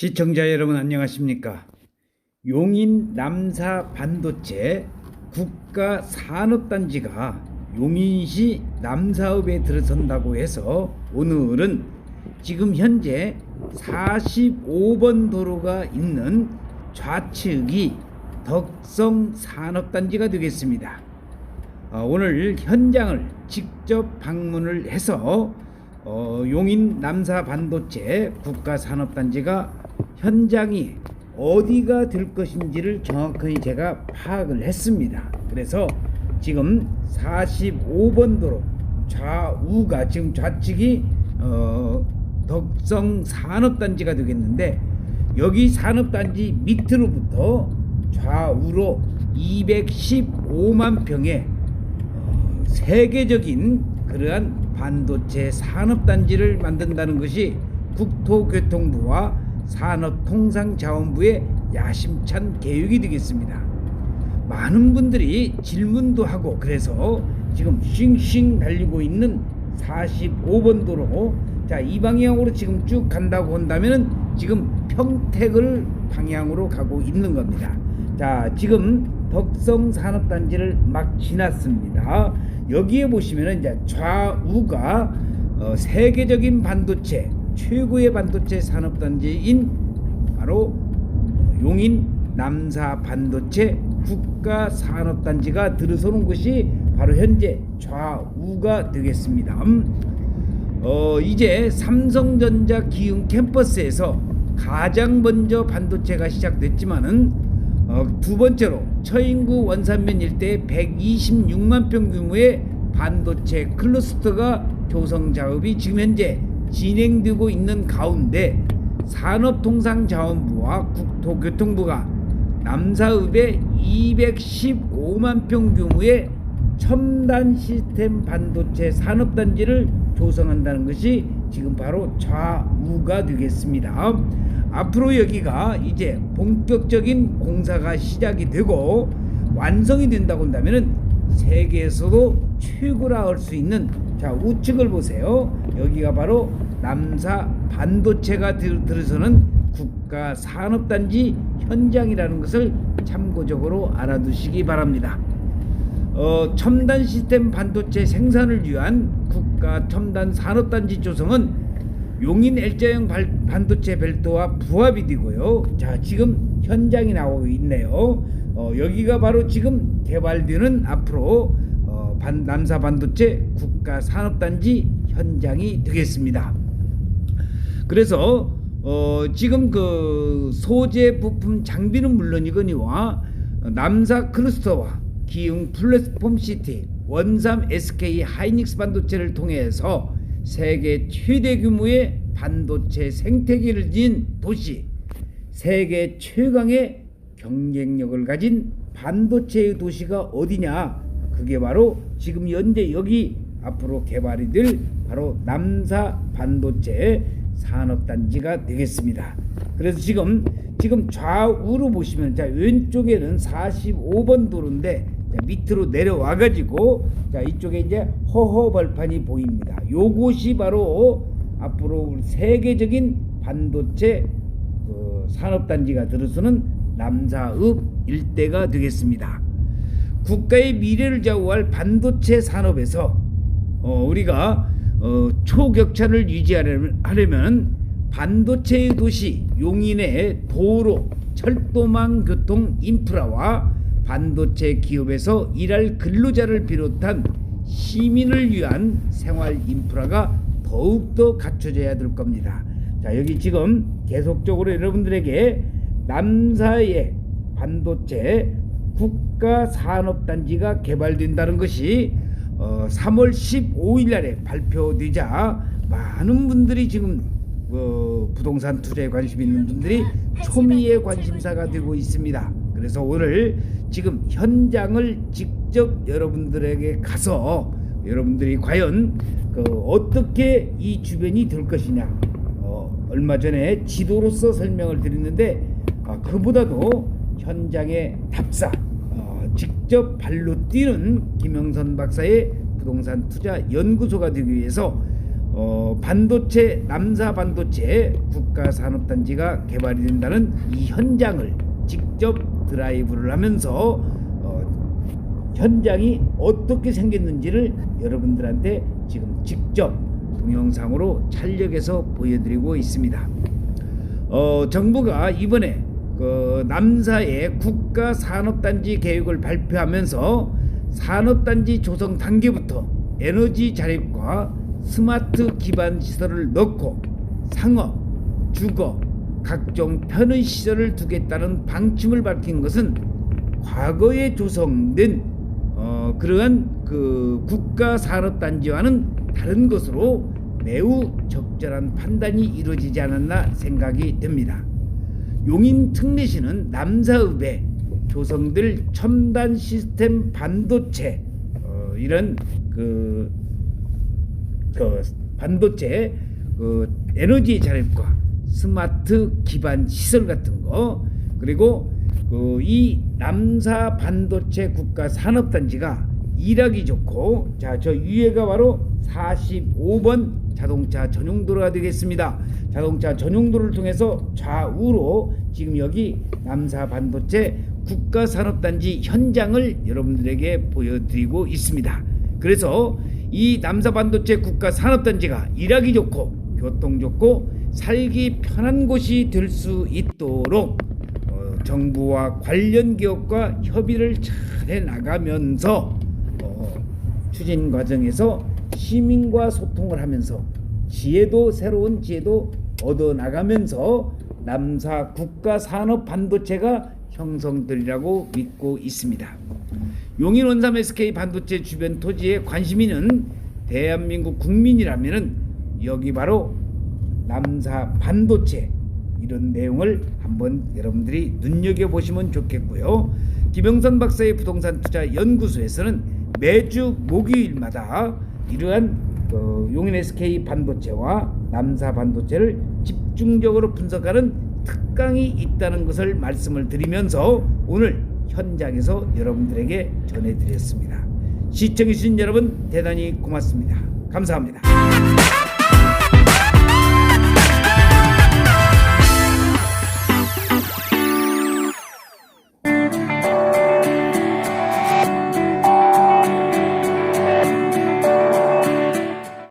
시청자 여러분 안녕하십니까? 용인 남사 반도체 국가 산업단지가 용인시 남사읍에 들어선다고 해서 오늘은 지금 현재 45번 도로가 있는 좌측이 덕성 산업단지가 되겠습니다. 어, 오늘 현장을 직접 방문을 해서 어, 용인 남사 반도체 국가산업단지가 현장이 어디가 될 것인지를 정확히 제가 파악을 했습니다. 그래서 지금 45번 도로 좌우가 지금 좌측이 어, 덕성 산업단지가 되겠는데 여기 산업단지 밑으로부터 좌우로 215만 평의 어, 세계적인 그러한 반도체 산업단지를 만든다는 것이 국토교통부와 산업통상자원부의 야심찬 계획이 되겠습니다. 많은 분들이 질문도 하고 그래서 지금 싱싱 달리고 있는 45번 도로 자 이 방향으로 지금 쭉 간다고 한다면은 지금 평택을 방향으로 가고 있는 겁니다. 자 지금 덕성 산업단지를 막 지났습니다. 여기에 보시면은 이제 좌우가 어, 세계적인 반도체 최고의 반도체 산업단지인 바로 용인 남사 반도체 국가 산업단지가 들어서는 것이 바로 현재 좌우가 되겠습니다. 음, 어, 이제 삼성전자 기흥 캠퍼스에서 가장 먼저 반도체가 시작됐지만은 어, 두 번째로 처인구 원산면 일대에 126만 평 규모의 반도체 클러스터가 조성 작업이 지금 현재 진행되고 있는 가운데 산업통상자원부와 국토교통부가 남사읍에 215만 평 규모의 첨단 시스템 반도체 산업단지를 조성한다는 것이 지금 바로 좌우가 되겠습니다. 앞으로 여기가 이제 본격적인 공사가 시작이 되고 완성이 된다고 한다면은 세계에서도 최고라 할 수 있는 자 우측을 보세요. 여기가 바로 남사 반도체가 들, 들어서는 국가 산업단지 현장이라는 것을 참고적으로 알아두시기 바랍니다. 어, 첨단 시스템 반도체 생산을 위한 국가 첨단 산업단지 조성은 용인 L자형 발- 반도체 벨트와 부합이 되고요. 자, 지금 현장이 나오고 있네요. 어, 여기가 바로 지금 개발되는 앞으로 어, 반, 남사 반도체 국가 산업단지 현장이 되겠습니다. 그래서 어, 지금 그 소재 부품 장비는 물론이거니와 남사 클러스터와 기흥 플랫폼 시티 원삼 SK 하이닉스 반도체를 통해서 세계 최대 규모의 반도체 생태계를 지닌 도시 세계 최강의 경쟁력을 가진 반도체의 도시가 어디냐 그게 바로 지금 현재 여기 앞으로 개발이 될 바로 남사 반도체 산업단지가 되겠습니다. 그래서 지금 지금 좌우로 보시면 자 왼쪽에는 45번 도로인데 자, 밑으로 내려와 가지고 자 이쪽에 이제 허허 벌판이 보입니다. 요곳이 바로 앞으로 세계적인 반도체 그 산업단지가 들어서는 남사읍 일대가 되겠습니다. 국가의 미래를 좌우할 반도체 산업에서 어, 우리가 어, 초격차를 유지하려면 하려면 반도체의 도시 용인의 도로, 철도망 교통 인프라와 반도체 기업에서 일할 근로자를 비롯한 시민을 위한 생활 인프라가 더욱더 갖춰져야 될 겁니다. 자, 여기 지금 계속적으로 여러분들에게 남사의 반도체 국가 산업단지가 개발된다는 것이 어, 3월 15일 날에 발표되자 많은 분들이 지금 어, 부동산 투자에 관심 있는 분들이 초미의 관심사가 되고 있습니다. 그래서 오늘 지금 현장을 직접 여러분들에게 가서 여러분들이 과연 그 어떻게 이 주변이 될 것이냐 어, 얼마 전에 지도로서 설명을 드렸는데 아, 그보다도 현장의 답사 어, 직접 발로 뛰는 김영선 박사의 부동산 투자 연구소가 되기 위해서 어, 반도체 남사 반도체 국가 산업단지가 개발이 된다는 이 현장을 직접 드라이브를 하면서 어, 현장이 어떻게 생겼는지를 여러분들한테 지금 직접 동영상으로 촬영해서 보여드리고 있습니다. 어, 정부가 이번에 그 남사의 국가 산업단지 계획을 발표하면서 산업단지 조성 단계부터 에너지 자립과 스마트 기반 시설을 넣고 상업, 주거, 각종 편의 시설을 두겠다는 방침을 밝힌 것은 과거에 조성된 어, 그러한 그 국가 산업단지와는 다른 것으로 매우 적절한 판단이 이루어지지 않았나 생각이 됩니다. 용인 특례시는 남사읍에 조성될 첨단 시스템 반도체 어, 이런 그, 그 반도체 그 에너지 자립과 스마트 기반 시설 같은 거 그리고 그 이 남사 반도체 국가 산업단지가 일하기 좋고 자 저 위에가 바로 45번 자동차 전용도로가 되겠습니다. 자동차 전용도로를 통해서 좌우로 지금 여기 남사 반도체 국가 산업단지 현장을 여러분들에게 보여드리고 있습니다. 그래서 이 남사 반도체 국가 산업단지가 일하기 좋고 교통 좋고 살기 편한 곳이 될 수 있도록 어, 정부와 관련 기업과 협의를 잘 해 나가면서 어, 추진 과정에서 시민과 소통을 하면서 지혜도 새로운 지혜도 얻어 나가면서 남사 국가 산업 반도체가 형성되리라고 믿고 있습니다. 용인 원삼 SK 반도체 주변 토지에 관심 있는 대한민국 국민이라면은 여기 바로 남사 반도체 이런 내용을 한번 여러분들이 눈여겨 보시면 좋겠고요. 김영선 박사의 부동산 투자 연구소에서는 매주 목요일마다 이러한 어, 용인 SK 반도체와 남사 반도체를 집중적으로 분석하는 특강이 있다는 것을 말씀을 드리면서 오늘 현장에서 여러분들에게 전해드렸습니다. 시청해주신 여러분 대단히 고맙습니다. 감사합니다.